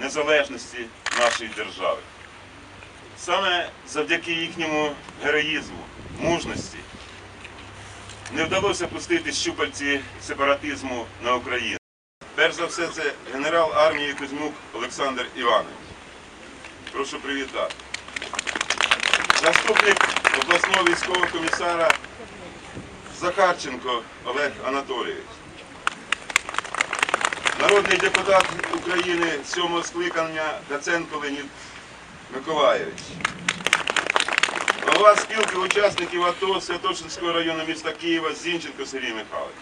незалежності нашої держави. Саме завдяки їхньому героїзму, мужності не вдалося пустити щупальці сепаратизму на Україну. Перш за все, це генерал армії Кузьмук Олександр Іванович. Прошу привітати. Заступник обласного військового комісара Захарченко Олег Анатолійович. Народний депутат України сьомого скликання Даценко Леонід Миколаєвич. Голова спілки учасників АТО Святошинського району міста Києва Зінченко Сергій Михайлович.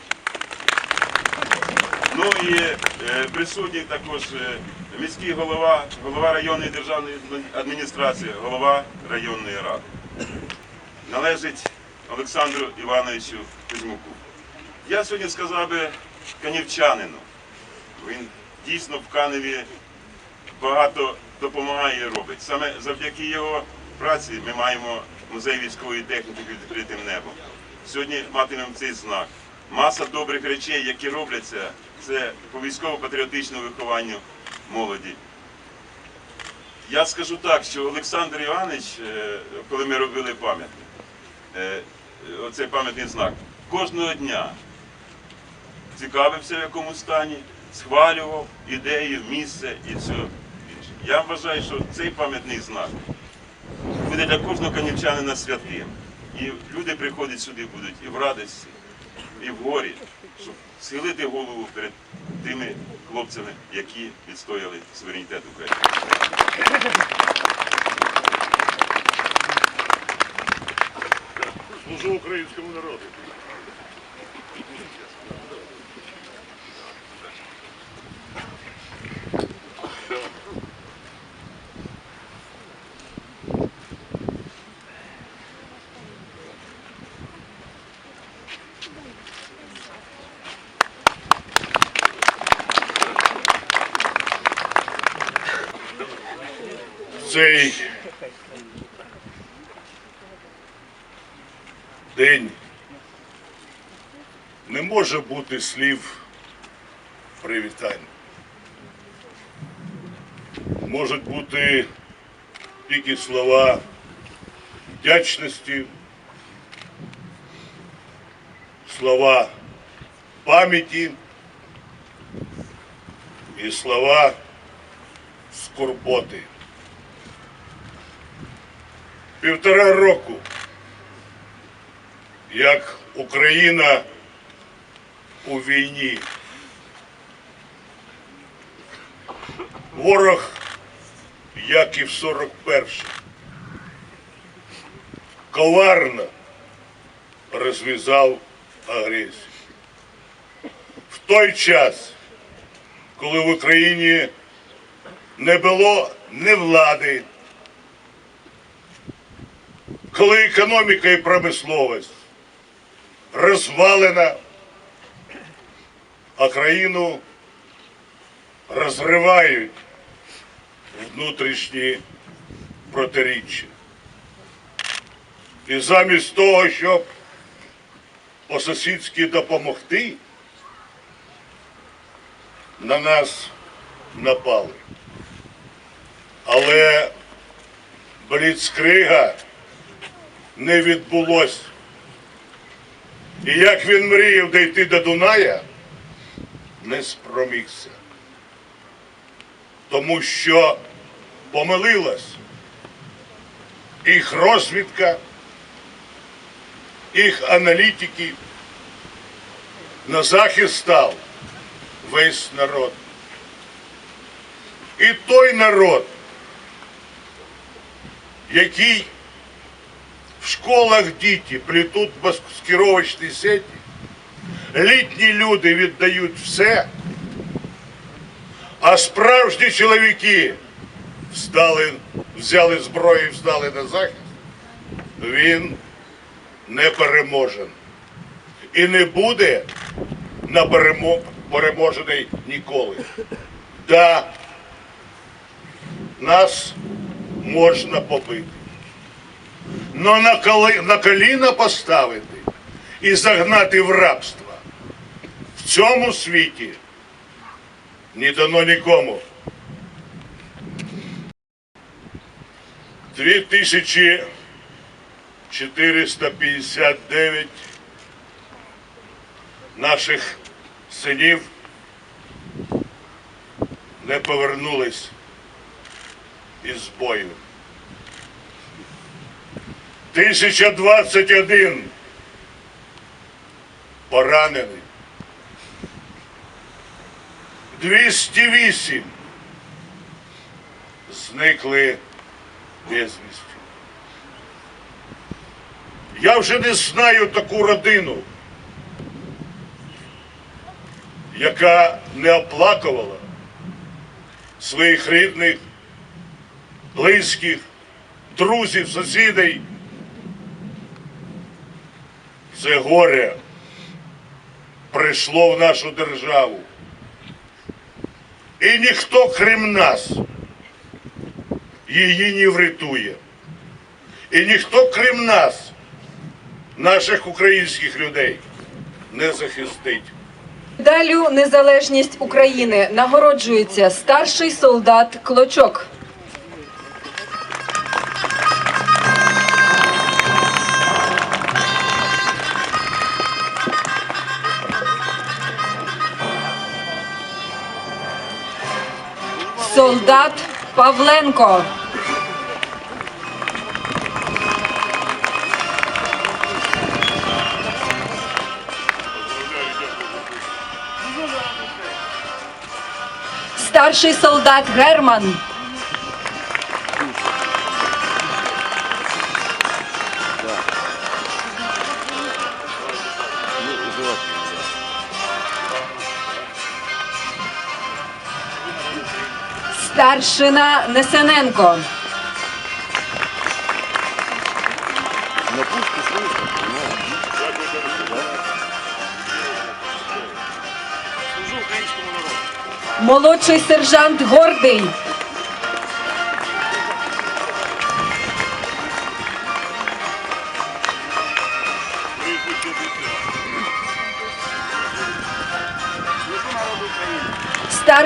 Ну і е, присутній також е, міський голова, голова районної державної адміністрації, голова районної ради. Належить Олександру Івановичу Кузьмуку. Я сьогодні сказав би канівчанину. Він дійсно в Каневі багато допомагає і робить. Саме завдяки його праці ми маємо музей військової техніки під відкритим небом. Сьогодні матимемо цей знак. Маса добрих речей, які робляться, це по військово-патріотичному вихованню молоді. Я скажу так, що Олександр Іванович, е, коли ми робили пам'ятник, е, оцей пам'ятний знак, кожного дня цікавився в якому стані, схвалював ідеї, місце і все інше. Я вважаю, що цей пам'ятний знак буде для кожного канівчанина святим. І люди приходять сюди будуть і в радості, і в горі, щоб схилити голову перед тими хлопцями, які відстояли суверенітет України. Служу українському народу. Цей день не може бути слів привітань. Можуть бути тільки слова вдячності, слова пам'яті і слова скорботи. Півтора року як Україна у війні. Ворог, як і в 41-й, коварно розв'язав агресію. В той час, коли в Україні не було ні влади, коли економіка і промисловість розвалена, а країну розривають внутрішні протиріччя. І замість того, щоб по-сусідськи допомогти, на нас напали. Але бліцкрига не відбулось. І як він мріяв дійти до Дуная, не спромігся. Тому що помилилась їх розвідка, їх аналітиків. На захист став весь народ. І той народ, який в школах діти плетуть маскировочні сеті, літні люди віддають все, а справжні чоловіки встали, взяли зброю і встали на захист, він не переможен. І не буде на перемо- переможений ніколи. Да, нас можна побити. Но на, коли, на коліна поставити і загнати в рабство в цьому світі не дано нікому. 2459 наших синів не повернулись із бою. 1021 поранений. 208 зникли безвісті. Я вже не знаю таку родину, яка не оплакувала своїх рідних, близьких, друзів, сусідей. Це горе прийшло в нашу державу. І ніхто, крім нас, її не врятує. І ніхто, крім нас, наших українських людей, не захистить. Медаллю Незалежність України нагороджується старший солдат Клочок. Солдат Павленко. Старший солдат Герман. Старшина Несененко. Молодший сержант Гордий.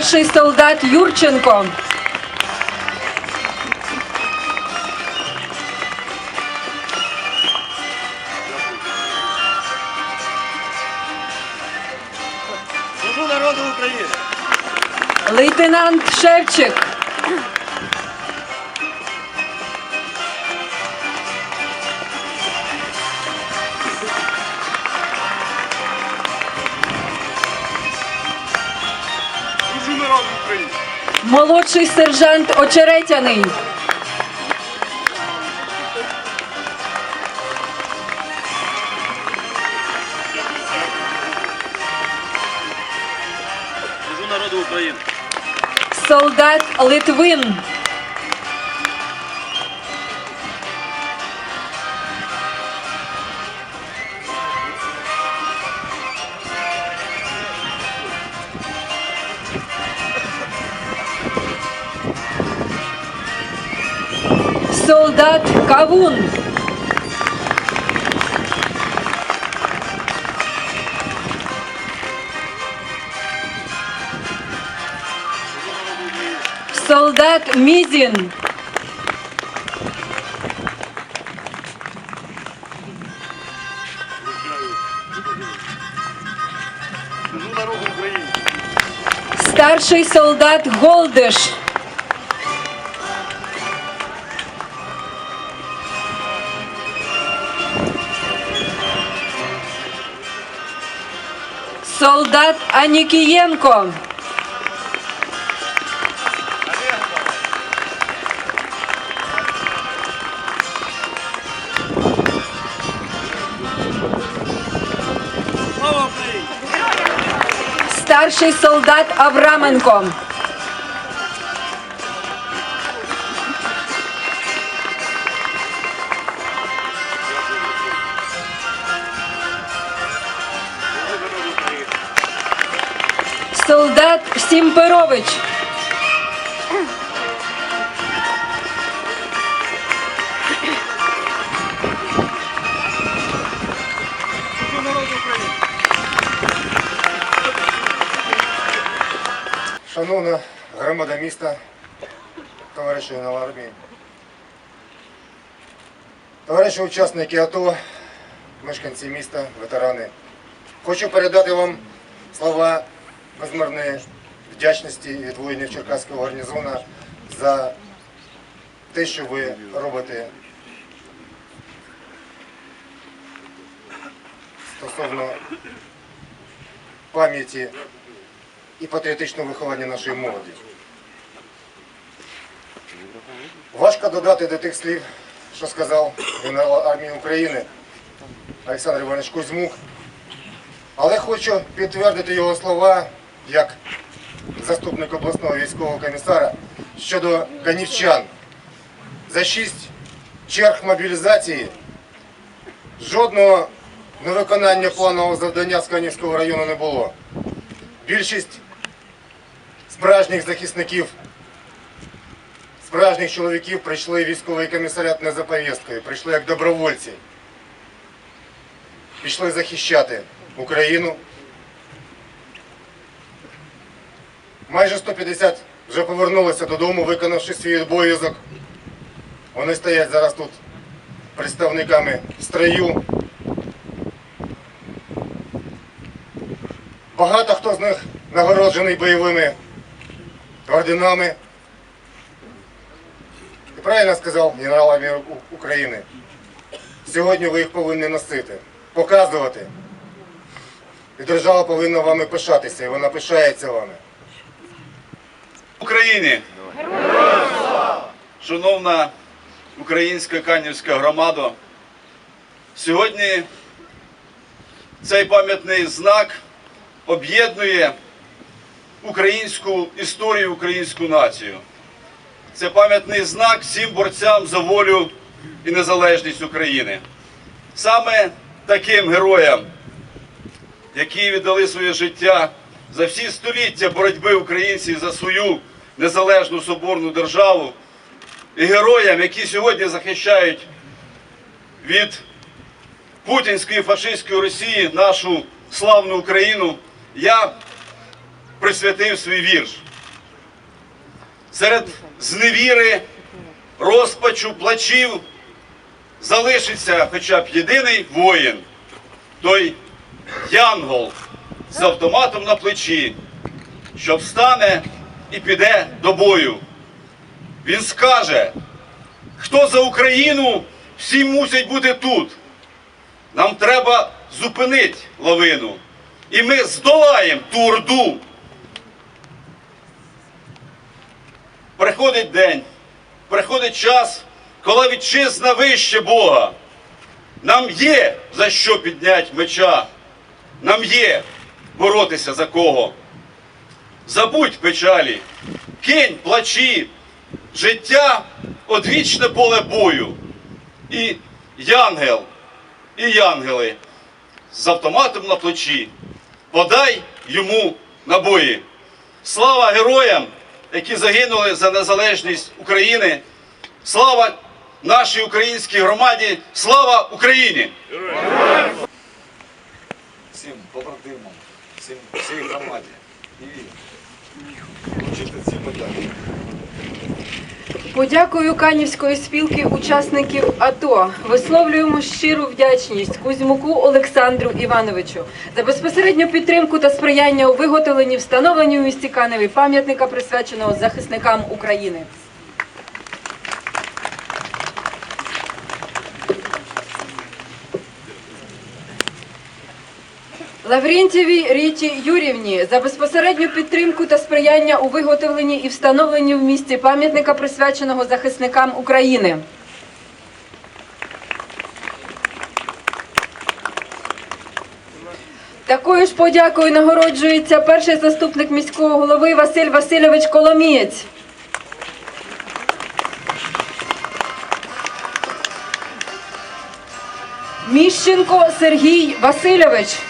Старший солдат Юрченко. Служу народу України. Лейтенант Шевчик. Молодший сержант Очеретяний. Служу народу України. Солдат Литвин. Солдат Кавун. Солдат Мізін. Служу народу України. Старший солдат Голдиш. солдат Анікієнко, старший солдат Авраменко, Солдат Сімперович, Шановна громада міста, товариші на армії, товариші учасники АТО, мешканці міста, ветерани. Хочу передати вам слова безмірної вдячності від воїнів Черкаського гарнізону за те, що ви робите стосовно пам'яті і патріотичного виховання нашої молоді. Важко додати до тих слів, що сказав генерал армії України Олександр Іванович Кузьмук, але хочу підтвердити його слова як заступник обласного військового комісара щодо канівчан. За шість черг мобілізації жодного невиконання планового завдання з Канівського району не було. Більшість справжніх захисників, справжніх чоловіків прийшли військовий комісаріат не за повісткою, прийшли як добровольці. Пішли захищати Україну. Майже 150 вже повернулися додому, виконавши свій обов'язок. Вони стоять зараз тут представниками строю. Багато хто з них нагороджений бойовими орденами. І правильно сказав генерал армії України. Сьогодні ви їх повинні носити, показувати. І держава повинна вами пишатися, і вона пишається вами. України. Шановна українська канівська громада, сьогодні цей пам'ятний знак об'єднує українську історію, українську націю. Це пам'ятний знак всім борцям за волю і незалежність України. Саме таким героям, які віддали своє життя за всі століття боротьби українців за свою незалежну соборну державу, і героям, які сьогодні захищають від путінської фашистської Росії нашу славну Україну, я присвятив свій вірш. Серед зневіри, розпачу, плачів залишиться хоча б єдиний воїн, той Янгол з автоматом на плечі, що встане і піде до бою. Він скаже, хто за Україну, всі мусять бути тут. Нам треба зупинити лавину. І ми здолаємо ту орду. Приходить день, приходить час, коли вітчизна вище Бога. Нам є за що підняти меча. Нам є боротися за кого. Забудь печалі, кинь плачі, життя одвічне поле бою. І янгел, і янгели з автоматом на плечі. Подай йому набої. Слава героям, які загинули за незалежність України. Слава нашій українській громаді! Слава Україні! всім побратимам, всім всій громаді і вручити ці питання. Подякую Канівської спілки учасників АТО висловлюємо щиру вдячність Кузьмуку Олександру Івановичу за безпосередню підтримку та сприяння у виготовленні встановленні у місті Каневі пам'ятника, присвяченого захисникам України. Лаврентєвій Ріті Юрівні за безпосередню підтримку та сприяння у виготовленні і встановленні в місті пам'ятника, присвяченого захисникам України. Такою ж подякою нагороджується перший заступник міського голови Василь Васильович Коломієць. Міщенко Сергій Васильович.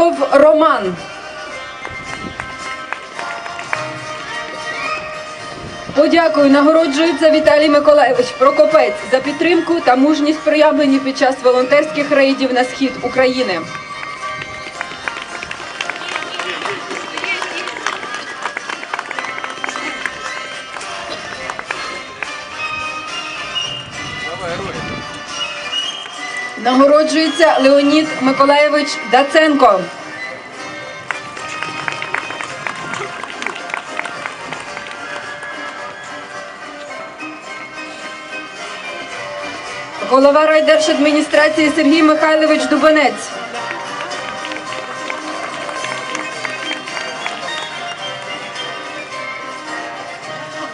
Горохов Роман. Подякую нагороджується Віталій Миколаєвич Прокопець за підтримку та мужність проявлені під час волонтерських рейдів на схід України. Нагороджується Леонід Миколаєвич Даценко. Голова райдержадміністрації Сергій Михайлович Дубанець.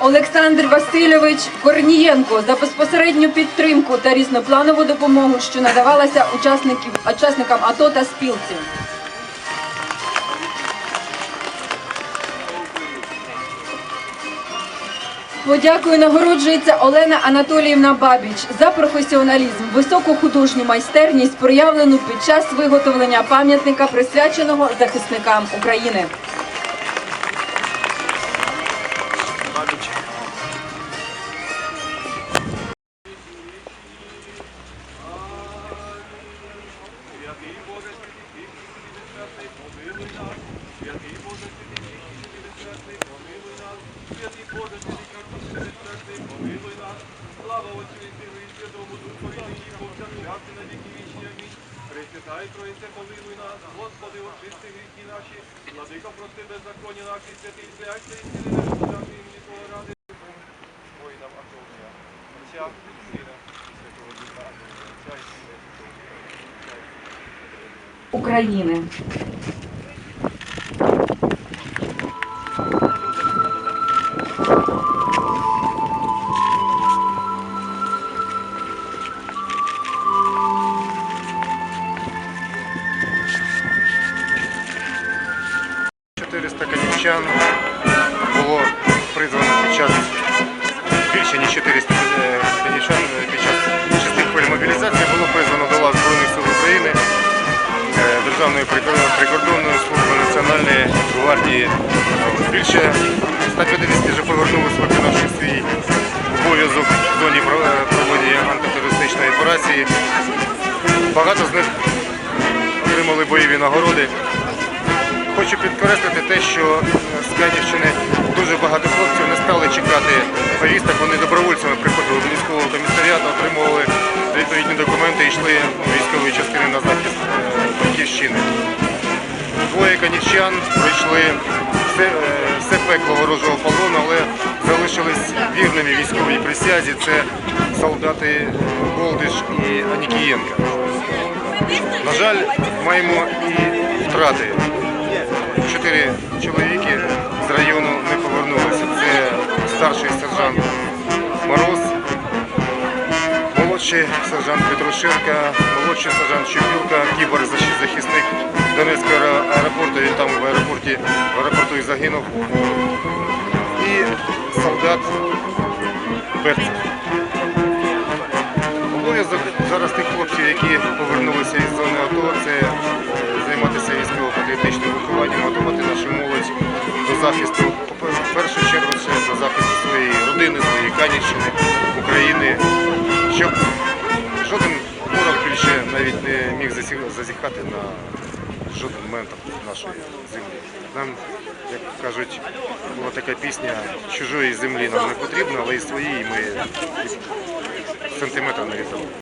Олександр Васильович Корнієнко за безпосередню підтримку та різнопланову допомогу, що надавалася учасників, учасникам АТО та спілці. Подякою нагороджується Олена Анатоліївна Бабіч за професіоналізм, високу художню майстерність, проявлену під час виготовлення пам'ятника, присвяченого захисникам України. Пресвятай Троїце, помилуй нас. Господи, очисти гріхи наші. Владико, прости беззаконні наші, святий, зляйся і не наші імені Твого ради. Воїнам Атомія, Отця, і Сина, і Святого Духа. Отця і Сина, і Святого Духа. України. – 400 канівчан було призвано під час більше ніж 400 е, е, під час шести хвиль мобілізації було призвано до лав Збройних сил України, е, Державної прикордонної служби Національної гвардії. Більше 150 вже повернулися, виконавши свій обов'язок в зоні про- проведення антитерористичної операції. Багато з них отримали бойові нагороди. Хочу підкреслити те, що з Канівщини дуже багато хлопців не стали чекати повісток. Вони добровольцями приходили до військового комісаріату, отримували відповідні документи і йшли у військові частини на захист е, батьківщини. Двоє канівчан пройшли все, е, все пекло ворожого полону, але залишились вірними військовій присязі. Це солдати е, Голдиш і Анікієнка. На жаль, маємо і втрати. Чотири чоловіки з району не повернулися. Це старший сержант Мороз, молодший сержант Петрушенка, молодший сержант Чепілка, кіберзахисник Донецького аеропорту. Він там в аеропорті, в аеропорту і загинув. І солдат Берцев. Обов'язок зараз тих хлопців, які повернулися із зони АТО, це е, займатися військово-патріотичним готувати нашу молодь до захисту, в першу чергу це до захисту своєї родини, своєї Канівщини, України, щоб жоден ворог більше навіть не міг зазіхати на жоден момент нашої землі. Нам, як кажуть, була така пісня, чужої землі нам не потрібно, але і своєї ми сантиметр не.